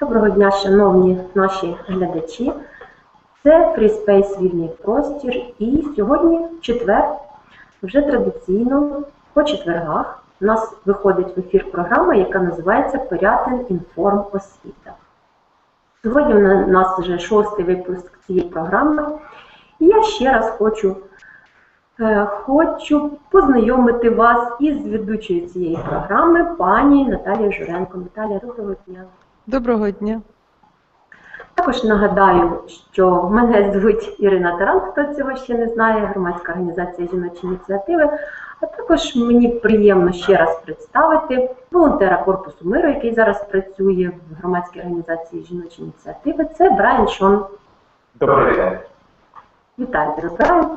Доброго дня, шановні наші глядачі. Це FreeSpace Вільний простір. І сьогодні, четвер, вже традиційно по четвергах, у нас виходить в ефір програма, яка називається Порятин Інформ Освіта. Сьогодні у нас вже шостий випуск цієї програми. І я ще раз хочу, е, хочу познайомити вас із ведучою цієї програми, пані Наталією Журенко. Наталія, доброго дня. Доброго дня. Також нагадаю, що мене звуть Ірина Таран, хто цього ще не знає, громадська організація жіночі ініціативи. А також мені приємно ще раз представити волонтера Корпусу миру, який зараз працює в громадській організації жіночі ініціативи. Це Брайан Шон. Добрий день. Вітаю, Брайан.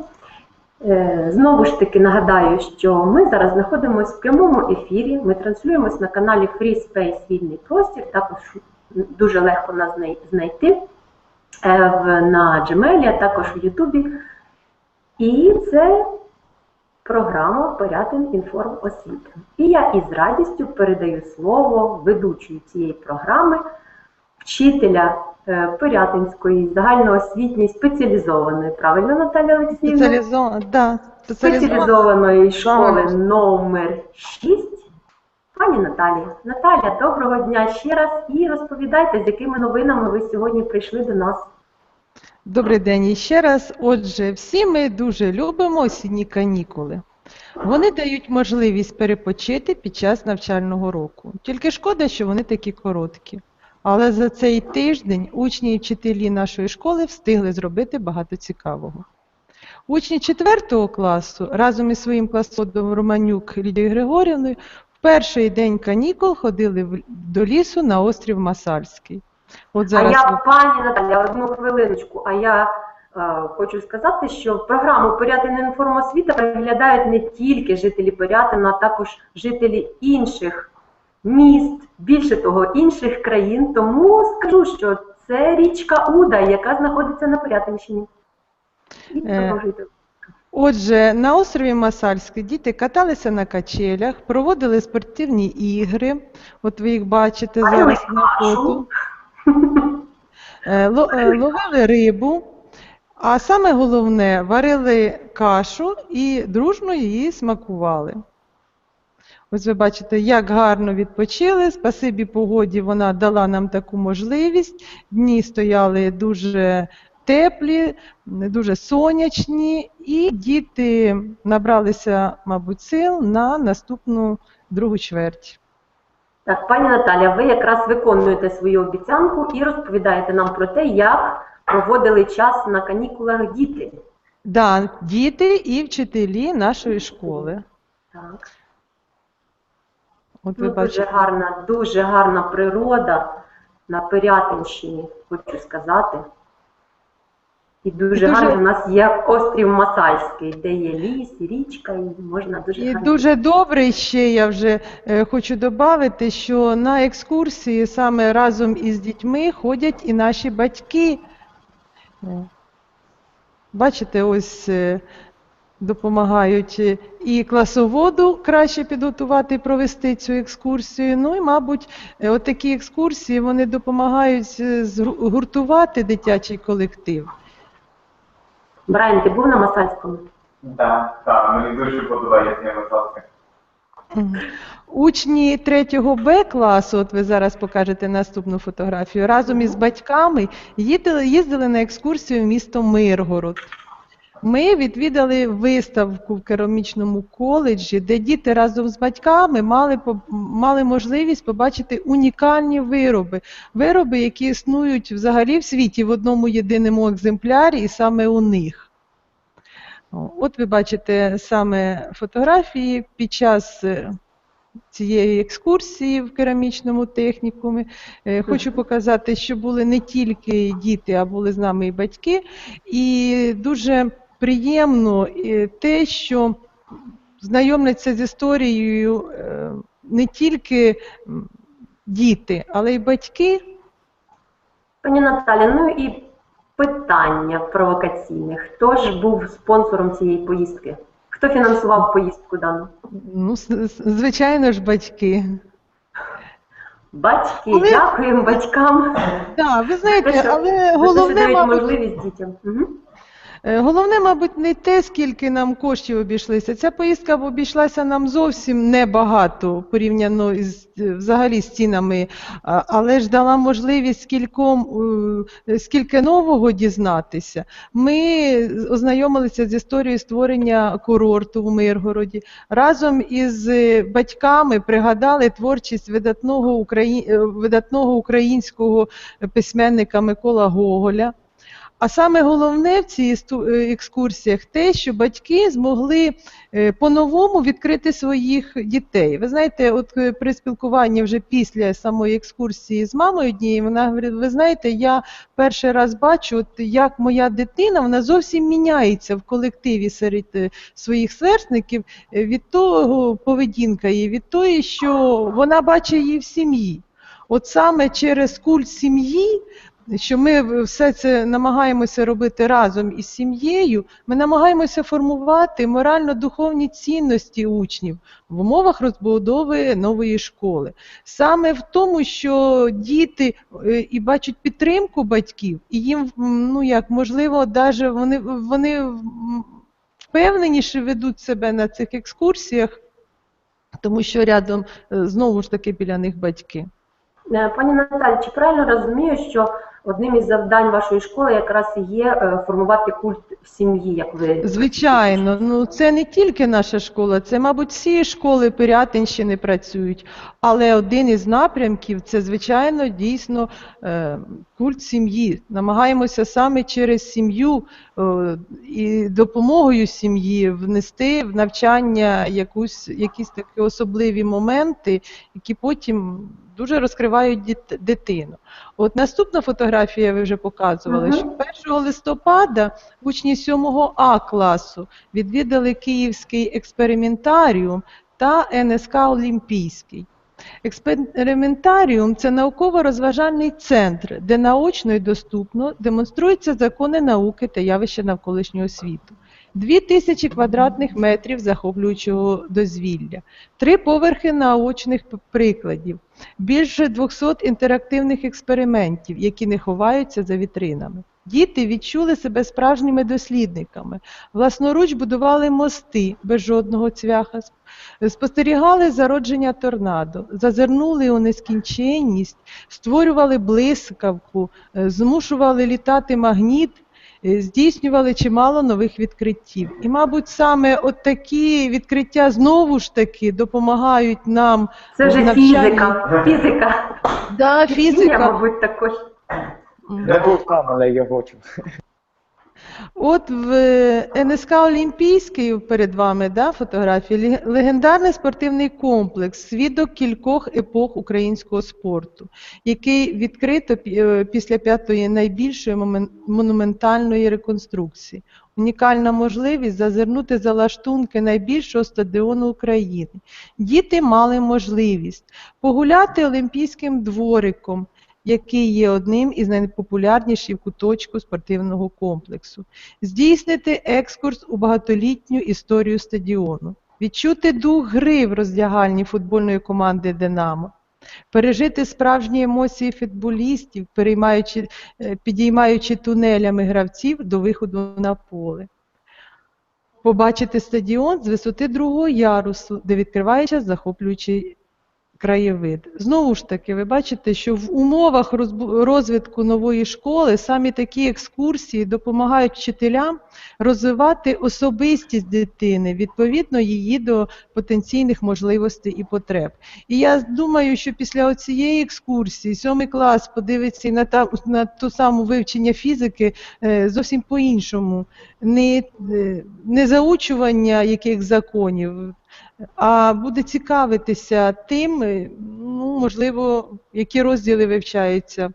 Е, Знову ж таки нагадаю, що ми зараз знаходимося в прямому ефірі. Ми транслюємось на каналі Free Space Вільний простір. Також дуже легко нас знайти е, на Gmail, а також в Ютубі. І це програма Порятин Інформ освіти. І я із радістю передаю слово ведучої цієї програми, вчителя е, Порятинської загальноосвітньої спеціалізованої, правильно, Наталя Олексіївна? Спеціалізована, да, спеціалізованої школи Правильно. номер 6. Пані Наталія. Наталя, доброго дня ще раз і розповідайте, з якими новинами ви сьогодні прийшли до нас. Добрий день іще раз. Отже, всі ми дуже любимо осінні канікули. Вони дають можливість перепочити під час навчального року. Тільки шкода, що вони такі короткі. Але за цей тиждень учні і вчителі нашої школи встигли зробити багато цікавого. Учні 4 класу разом із своїм класодом Романюк Лідією Григорівною в перший день канікул ходили до лісу на острів Масальський. От зараз а я, пані Наталя, одну хвилиночку. А я е, хочу сказати, що програму Порятин інформосвіта переглядають не тільки жителі Порятина, а також жителі інших міст, більше того, інших країн. Тому скажу, що це річка Уда, яка знаходиться на Порятинщині. І Е, продовжуйте. Отже, на острові Масальський діти каталися на качелях, проводили спортивні ігри. От ви їх бачите зараз на фото. Е, е, Ловили рибу, а саме головне варили кашу і дружно її смакували. Ось ви бачите, як гарно відпочили. Спасибі погоді вона дала нам таку можливість. Дні стояли дуже теплі, дуже сонячні, і діти набралися, мабуть, сил на наступну другу чверть. Так, пані Наталя, ви якраз виконуєте свою обіцянку і розповідаєте нам про те, як проводили час на канікулах діти. Да, діти і вчителі нашої школи. Так. От ви Ну, дуже гарна, дуже гарна природа на Пирятинщині, хочу сказати. І дуже, Дуже- гарно у нас є острів Масальський, де є ліс, і річка, і можна дуже І гарно. дуже добре ще я вже е, хочу додати, що на екскурсії саме разом із дітьми ходять і наші батьки. Е, Бачите, ось е, допомагають е, і класоводу краще підготувати і провести цю екскурсію. Ну і, мабуть, е, от такі екскурсії вони допомагають е, згуртувати дитячий колектив. Брайан, ти був на Масальському? Так, так, мені дуже подобається. Мгм. Учні 3 Б класу, от ви зараз покажете наступну фотографію, разом із батьками їздили, їздили на екскурсію в місто Миргород. Ми відвідали виставку в керамічному коледжі, де діти разом з батьками мали, мали можливість побачити унікальні вироби. Вироби, які існують взагалі в світі в одному єдиному екземплярі, і саме у них. От ви бачите саме фотографії під час е, цієї екскурсії в керамічному технікумі. Е, Хочу показати, що були не тільки діти, а були з нами і батьки. І дуже приємно те, що знайомляться з історією е, не тільки діти, але й батьки. Пані Наталя, ну і питання провокаційне. Хто ж був спонсором цієї поїздки? Хто фінансував поїздку дану? Ну, звичайно ж, батьки. Батьки, Але- дякуємо батькам. Так, ви знаєте, але головне, мабуть, можливість дітям. Мгм. Е, Головне, мабуть, не те, скільки нам коштів обійшлися. Ця поїздка обійшлася нам зовсім небагато порівняно із е, взагалі з цінами, але ж дала можливість кільком, скільки нового дізнатися. Ми ознайомилися з історією створення курорту в Миргороді. Разом із е, батьками пригадали творчість видатного, украї... е, видатного українського письменника Микола Гоголя. А саме головне в цій е, екскурсіях те, що батьки змогли е, по-новому відкрити своїх дітей. Ви знаєте, от е, при спілкуванні вже після самої екскурсії з мамою однією, вона говорить, ви знаєте, я перший раз бачу, от як моя дитина вона зовсім міняється в колективі серед своїх сверстників від того поведінка її, від того, що вона бачить її в сім'ї. От саме через культ сім'ї що ми все це намагаємося робити разом із сім'єю, ми намагаємося формувати морально-духовні цінності учнів в умовах розбудови нової школи. Саме в тому, що діти е, і бачать підтримку батьків, і їм ну як можливо, даже вони, вони впевненіше ведуть себе на цих екскурсіях, тому що рядом е, знову ж таки біля них батьки. Е, Пані Наталі, чи правильно розумію, що одним із завдань вашої школи якраз є е, формувати культ в сім'ї, як ви Звичайно, ну це не тільки наша школа, це, мабуть, всі школи Пирятинщини працюють. Але один із напрямків це, звичайно, дійсно е, культ сім'ї. Намагаємося саме через сім'ю і допомогою сім'ї внести в навчання якусь, якісь такі особливі моменти, які потім дуже розкривають дитину. От наступна фотографія ви вже показували, Мгм. що 1 листопада учні 7 А класу відвідали Київський експериментаріум та НСК Олімпійський. Експериментаріум це науково-розважальний центр, де наочно і доступно демонструються закони науки та явища навколишнього світу. Дві тисячі квадратних метрів захоплюючого дозвілля, три поверхи наочних прикладів, більше 200 інтерактивних експериментів, які не ховаються за вітринами. Діти відчули себе справжніми дослідниками, власноруч будували мости без жодного цвяха, спостерігали зародження торнадо, зазирнули у нескінченність, створювали блискавку, е, змушували літати магніт, е, здійснювали чимало нових відкриттів. І, мабуть, саме от такі відкриття знову ж таки допомагають нам це вже фізика. Фізика. Да, фізика. мабуть, також. Не був там, але я хочу. От в е, НСК Олімпійський перед вами да, фотографії легендарний спортивний комплекс, свідок кількох епох українського спорту, який відкрито е, після п'ятої найбільшої монументальної реконструкції. Унікальна можливість зазирнути за лаштунки найбільшого стадіону України. Діти мали можливість погуляти Олімпійським двориком, який є одним із найпопулярніших куточків спортивного комплексу, здійснити екскурс у багатолітню історію стадіону, відчути дух гри в роздягальні футбольної команди Динамо, пережити справжні емоції футболістів, е, підіймаючи тунелями гравців до виходу на поле. Побачити стадіон з висоти другого ярусу, де відкривається захоплюючий краєвид. Знову ж таки, ви бачите, що в умовах розвитку нової школи самі такі екскурсії допомагають вчителям розвивати особистість дитини, відповідно її до потенційних можливостей і потреб. І я думаю, що після цієї екскурсії сьомий клас подивиться на, та, на ту саму вивчення фізики е, зовсім по-іншому. Не, е, не заучування яких законів, а буде цікавитися тим, е, ну, можливо, які розділи вивчаються.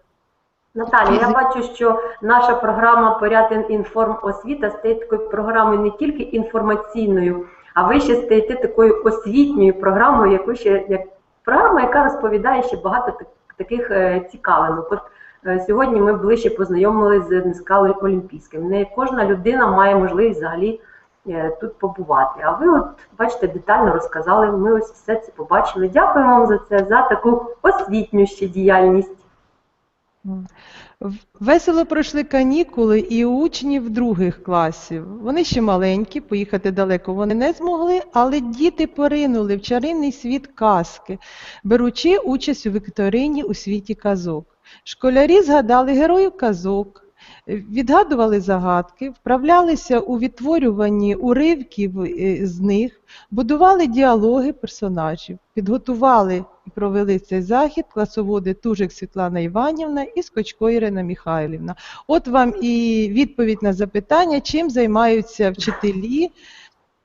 Наталі, я бачу, що наша програма Порятин інформ освіта стає такою програмою не тільки інформаційною, а ви ще стаєте такою освітньою програмою, яку ще як програма, яка розповідає ще багато таких е, цікавинок. От е, сьогодні ми ближче познайомилися з НСК Олімпійським. Не кожна людина має можливість взагалі тут побувати. А ви, от бачите, детально розказали. Ми ось все це побачили. Дякуємо вам за це, за таку освітню ще діяльність. Весело пройшли канікули і учнів других класів. Вони ще маленькі, поїхати далеко вони не змогли, але діти поринули в чарівний світ казки, беручи участь у вікторині у світі казок. Школярі згадали героїв казок, відгадували загадки, вправлялися у відтворюванні уривків е, з них, будували діалоги персонажів, підготували і провели цей захід класоводи Тужик Світлана Іванівна і Скочко Ірина Михайлівна. От вам і відповідь на запитання, чим займаються вчителі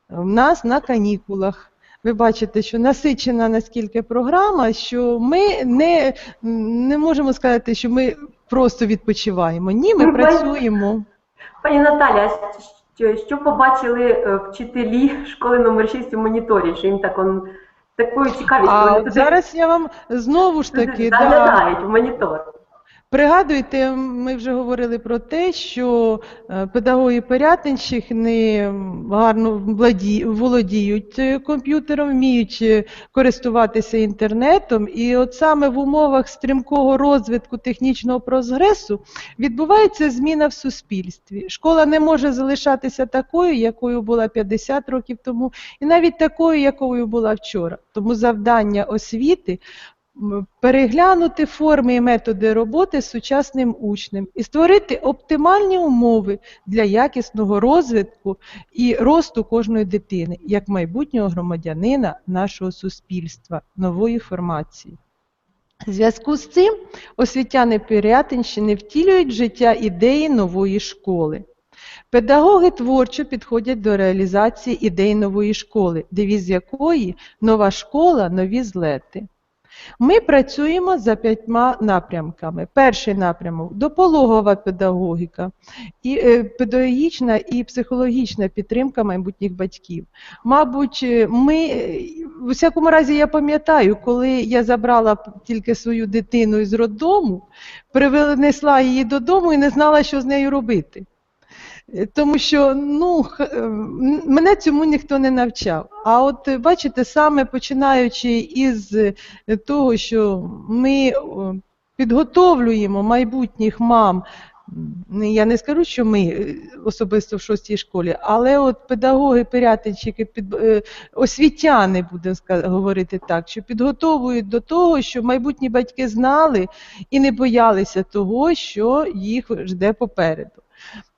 в нас на канікулах. Ви бачите, що насичена наскільки програма, що ми не, не можемо сказати, що ми просто відпочиваємо. Ні, ми працюємо. Пані Наталя, що, що побачили е, вчителі школи номер 6 у моніторі, що їм так он такою цікавістю А вони туди зараз я вам знову ж таки да, в монітор. Пригадуйте, ми вже говорили про те, що е, педагоги Пирятинщини гарно володіють комп'ютером, вміють користуватися інтернетом, і от саме в умовах стрімкого розвитку технічного прогресу відбувається зміна в суспільстві. Школа не може залишатися такою, якою була 50 років тому, і навіть такою, якою була вчора. Тому завдання освіти переглянути форми і методи роботи з сучасним учнем і створити оптимальні умови для якісного розвитку і росту кожної дитини як майбутнього громадянина нашого суспільства, нової формації. В зв'язку з цим освітяни Пирятинщини втілюють життя ідеї нової школи. Педагоги творчо підходять до реалізації ідей нової школи, девіз якої нова школа, нові злети. Ми працюємо за п'ятьма напрямками. Перший напрямок допологова педагогіка, і е, педагогічна і психологічна підтримка майбутніх батьків. Мабуть, е, ми е, в усякому разі я пам'ятаю, коли я забрала тільки свою дитину із роддому, принесла її додому і не знала, що з нею робити. Е, Тому що ну, е, мене цьому ніхто не навчав. А от е, бачите, саме починаючи із того, що ми підготовлюємо майбутніх мам. Я не скажу, що ми особисто в шостій школі, але от педагоги, пирятинчики, під, освітяни, будемо говорити так, що підготовують до того, щоб майбутні батьки знали і не боялися того, що їх жде попереду.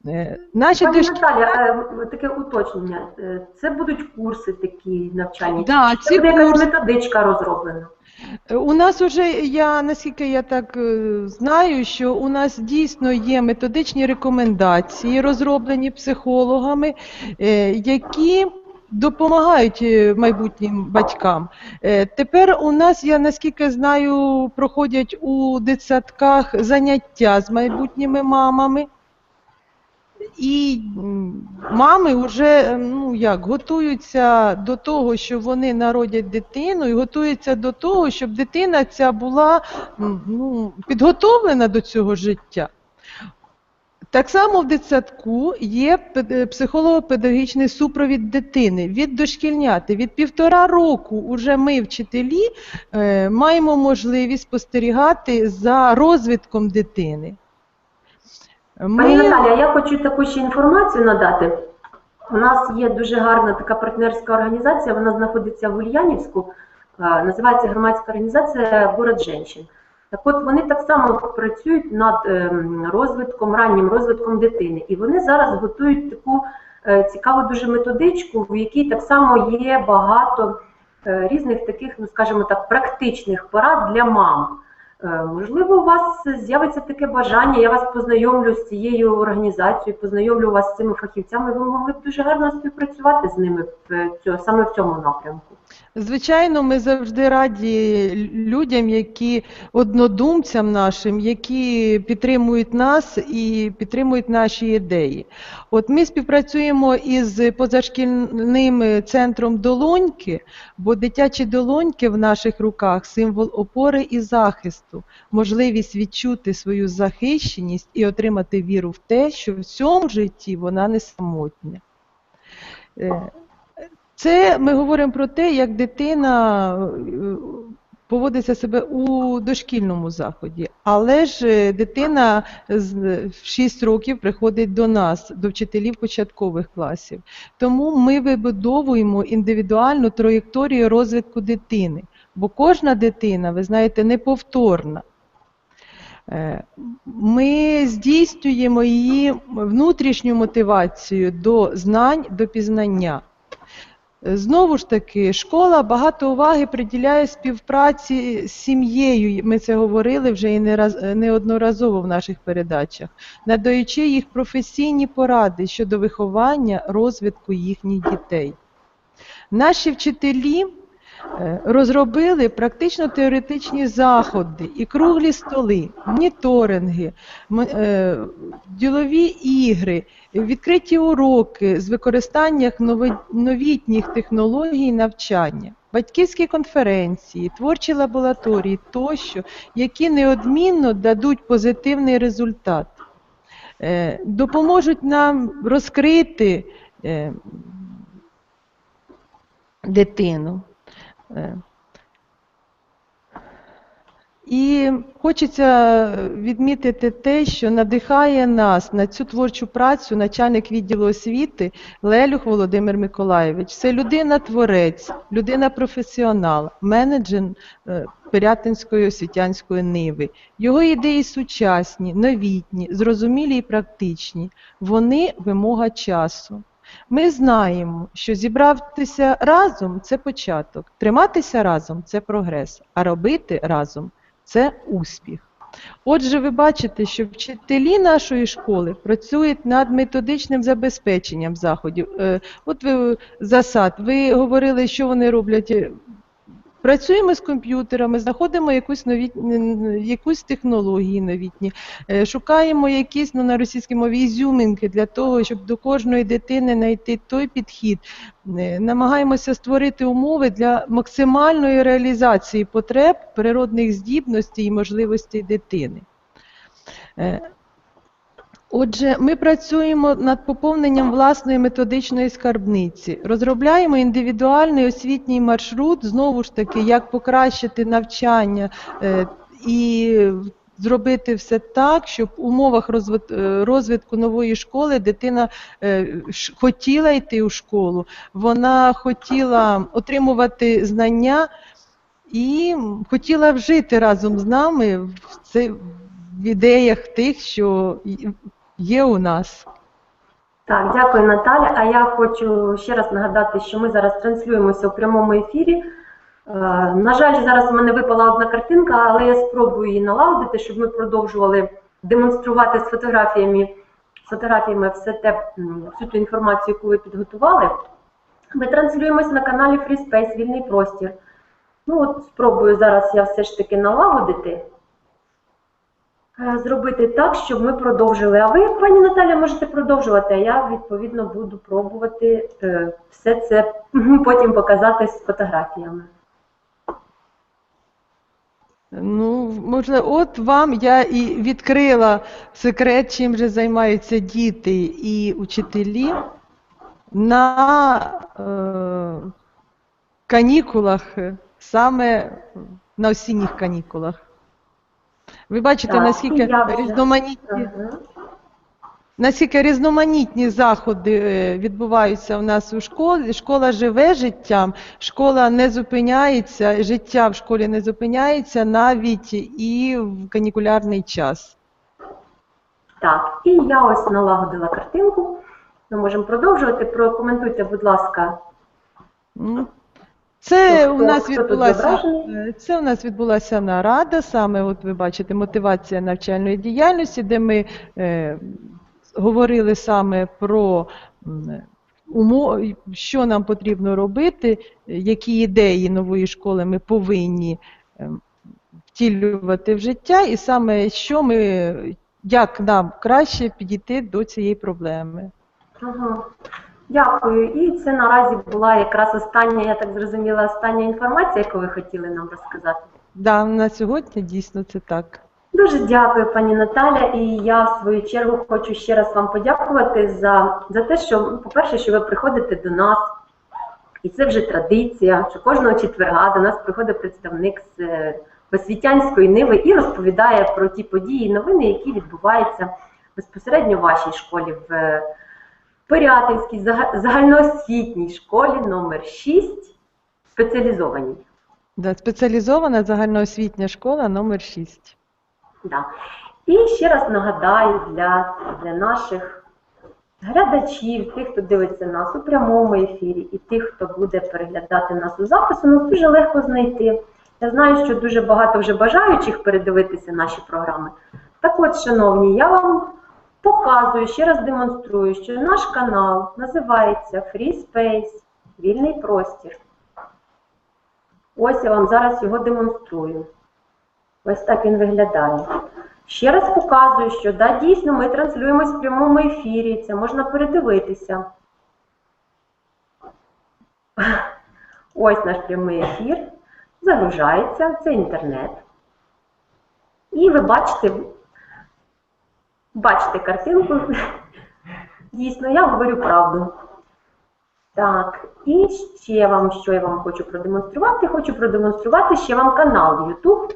Е, Наші Пані дошки... Наталя, е, таке уточнення. Е, Це будуть курси такі навчальні? Да, ці це буде якась методичка розроблена? У нас вже я наскільки я так знаю, що у нас дійсно є методичні рекомендації, розроблені психологами, які допомагають майбутнім батькам. Тепер у нас, я наскільки знаю, проходять у дитсадках заняття з майбутніми мамами. І мами вже ну як готуються до того, що вони народять дитину, і готуються до того, щоб дитина ця була ну, підготовлена до цього життя. Так само в дитсадку є психолого-педагогічний супровід дитини від дошкільняти. Від півтора року уже ми, вчителі, е, маємо можливість спостерігати за розвитком дитини. Пані Наталя, я хочу таку ще інформацію надати. У нас є дуже гарна така партнерська організація, вона знаходиться в Ульянівську, називається громадська організація Город Женщин. Так от вони так само працюють над ем, розвитком, раннім розвитком дитини. І вони зараз готують таку е, цікаву дуже методичку, в якій так само є багато е, різних таких, ну скажімо так, практичних порад для мам. Е, Можливо, у вас з'явиться таке бажання, я вас познайомлю з цією організацією, познайомлю вас з цими фахівцями. Ви могли б дуже гарно співпрацювати з ними в цьому, саме в цьому напрямку. Звичайно, ми завжди раді людям, які однодумцям нашим, які підтримують нас і підтримують наші ідеї. От ми співпрацюємо із позашкільним центром долоньки, бо дитячі долоньки в наших руках символ опори і захисту, можливість відчути свою захищеність і отримати віру в те, що в цьому житті вона не самотня. Це ми говоримо про те, як дитина е, поводиться себе у дошкільному заході. Але ж е, дитина в 6 років приходить до нас, до вчителів початкових класів. Тому ми вибудовуємо індивідуальну траєкторію розвитку дитини. Бо кожна дитина, ви знаєте, неповторна. Е, Ми здійснюємо її внутрішню мотивацію до знань, до пізнання. Е, Знову ж таки, школа багато уваги приділяє співпраці з сім'єю. Ми це говорили вже і не раз- е, неодноразово в наших передачах, надаючи їх професійні поради щодо виховання, розвитку їхніх дітей. Наші вчителі розробили практично теоретичні заходи і круглі столи, моніторинги, е, ділові ігри, відкриті уроки з використанням новітніх технологій навчання, батьківські конференції, творчі лабораторії тощо, які неодмінно дадуть позитивний результат, Е, допоможуть нам розкрити е, дитину. Е, І хочеться відмітити те, що надихає нас на цю творчу працю начальник відділу освіти Лелюх Володимир Миколаєвич. Це людина-творець, людина-професіонал, менеджер е, Пирятинської освітянської ниви. Його ідеї сучасні, новітні, зрозумілі і практичні. Вони вимога часу. Ми знаємо, що зібратися разом це початок, триматися разом це прогрес, а робити разом це успіх. Отже, ви бачите, що вчителі нашої школи працюють над методичним забезпеченням заходів. Е, От ви засад, ви говорили, що вони роблять. Е, Працюємо з комп'ютерами, знаходимо якусь новіт... якусь технології новітні, е, шукаємо якісь ну, на російській мові ізюмінки для того, щоб до кожної дитини знайти той підхід. Е, Намагаємося створити умови для максимальної реалізації потреб, природних здібностей і можливостей дитини. Отже, ми працюємо над поповненням власної методичної скарбниці, розробляємо індивідуальний освітній маршрут, знову ж таки, як покращити навчання е, і зробити все так, щоб в умовах е, розвитку нової школи дитина е, хотіла йти у школу, вона хотіла отримувати знання і хотіла вжити разом з нами в, це, в ідеях тих, що є у нас. Так, дякую, Наталя. А я хочу ще раз нагадати, що ми зараз транслюємося у прямому ефірі. Е, На жаль, зараз у мене випала одна картинка, але я спробую її налагодити, щоб ми продовжували демонструвати з фотографіями, з фотографіями все те, всю ту інформацію, яку ви підготували. Ми транслюємося на каналі Free Space Вільний простір. Ну от спробую зараз я все ж таки налагодити. Е, Зробити так, щоб ми продовжили. А ви, пані Наталя, можете продовжувати, а я відповідно буду пробувати е, все це потім показати з фотографіями. Ну, можливо, от вам я і відкрила секрет, чим же займаються діти і учителі на е, канікулах, саме на осінніх канікулах. Ви бачите, Так, наскільки вже- різноманітні Наскільки різноманітні заходи е, відбуваються у нас у школі, школа живе життям, школа не зупиняється, життя в школі не зупиняється навіть і в канікулярний час. Так, і я ось налагодила картинку. Ми можемо продовжувати. Прокоментуйте, будь ласка. М. Це у нас відбулася е, це у нас відбулася нарада, саме от ви бачите, мотивація навчальної діяльності, де ми е, говорили саме про м, умо- що нам потрібно робити, які ідеї нової школи ми повинні ем, втілювати в життя, і саме що ми, як нам краще підійти до цієї проблеми. Ага. Дякую. І це наразі була якраз остання, я так зрозуміла, остання інформація, яку ви хотіли нам розказати. Да, на сьогодні дійсно це так. Дуже дякую, пані Наталя. І я в свою чергу хочу ще раз вам подякувати за, за те, що, по-перше, що ви приходите до нас. І це вже традиція, що кожного четверга до нас приходить представник з е, освітянської ниви і розповідає про ті події, і новини, які відбуваються безпосередньо в вашій школі в е, Пирятинській загальноосвітній школі номер 6 спеціалізованій. Да, спеціалізована загальноосвітня школа номер 6. Да. І ще раз нагадаю для, для наших глядачів, тих, хто дивиться нас у прямому ефірі, і тих, хто буде переглядати нас у запису, нас дуже легко знайти. Я знаю, що дуже багато вже бажаючих передивитися наші програми. Так от, шановні, я вам показую, ще раз демонструю, що наш канал називається Free Space, вільний простір. Ось я вам зараз його демонструю. Ось так він виглядає. Ще раз показую, що да, дійсно ми транслюємось в прямому ефірі, це можна передивитися. Ось наш прямий ефір. Загружається, це інтернет. І ви бачите, бачите картинку. Дійсно, я говорю правду. Так, і ще вам, що я вам хочу продемонструвати? Хочу продемонструвати ще вам канал YouTube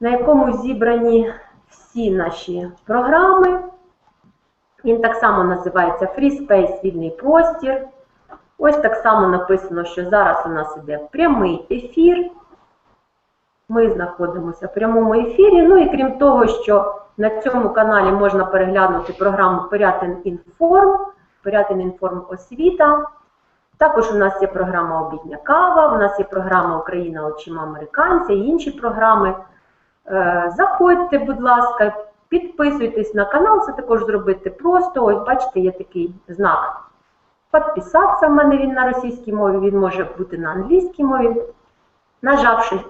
на якому зібрані всі наші програми. Він так само називається Free Space Вільний простір. Ось так само написано, що зараз у нас іде прямий ефір. Ми знаходимося в прямому ефірі. Ну і крім того, що на цьому каналі можна переглянути програму Порятин Інформ, Порятин Інформ Освіта. Також у нас є програма Обідня кава, у нас є програма Україна очима американця і інші програми. Е, Заходьте, будь ласка, підписуйтесь на канал, це також зробити просто. Ось бачите, є такий знак. Підписатися в мене він на російській мові, він може бути на англійській мові. Нажавши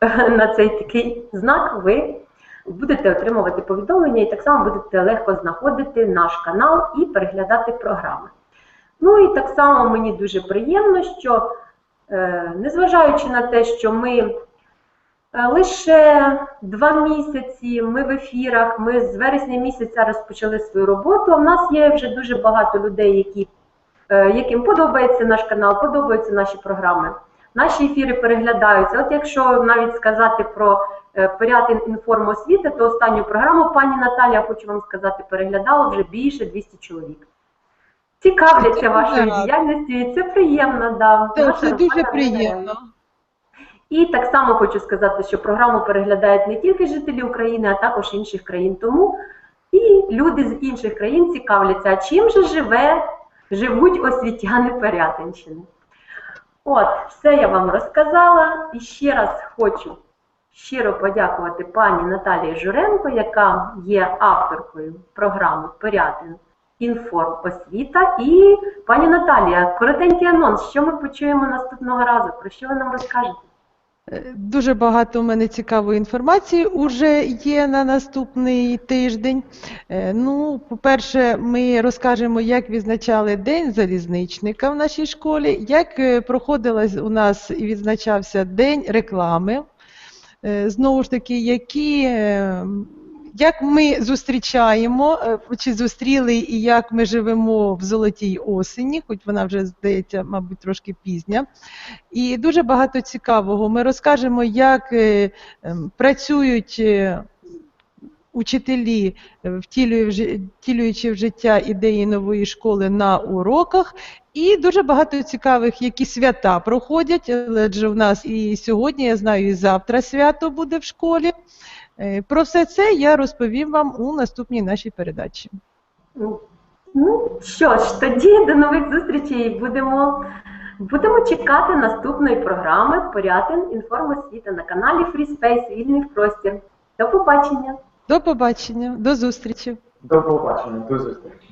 на цей такий знак, ви будете отримувати повідомлення і так само будете легко знаходити наш канал і переглядати програми. Ну і так само мені дуже приємно, що е, незважаючи на те, що ми е, лише два місяці, ми в ефірах, ми з вересня місяця розпочали свою роботу. а в нас є вже дуже багато людей, які, е, яким подобається наш канал, подобаються наші програми. Наші ефіри переглядаються. От якщо навіть сказати про е, Порятин освіти, то останню програму пані Наталія, хочу вам сказати, переглядало вже більше 200 чоловік. Цікавляться вашою діяльністю, і це приємно. Да. Це, це дуже приємно. і так само хочу сказати, що програму переглядають не тільки жителі України, а також інших країн. Тому і люди з інших країн цікавляться, а чим же живе, живуть освітяни Порятинщини. От, все я вам розказала. І ще раз хочу щиро подякувати пані Наталії Журенко, яка є авторкою програми Порятин Інформ Освіта. І пані Наталія, коротенький анонс, що ми почуємо наступного разу, про що ви нам розкажете? Е, Дуже багато у мене цікавої інформації уже є на наступний тиждень. Е, Ну, по-перше, ми розкажемо, як відзначали День залізничника в нашій школі, як е, проходила у нас і відзначався День реклами. Е, Знову ж таки, які, е, як ми зустрічаємо, е, чи зустріли і як ми живемо в золотій осені, хоч вона вже здається, мабуть, трошки пізня. І дуже багато цікавого. Ми розкажемо, як ем, працюють учителі, е, втілюючи в життя ідеї нової школи на уроках. І дуже багато цікавих, які свята проходять. Адже в нас і сьогодні, я знаю, і завтра свято буде в школі. Е, Про все це я розповім вам у наступній нашій передачі. Ну що ж, тоді до нових зустрічей. Будемо, будемо чекати наступної програми Порятин інформосвіта на каналі Free Space Вільний простір. До побачення! До побачення, до зустрічі! До побачення, до зустрічі.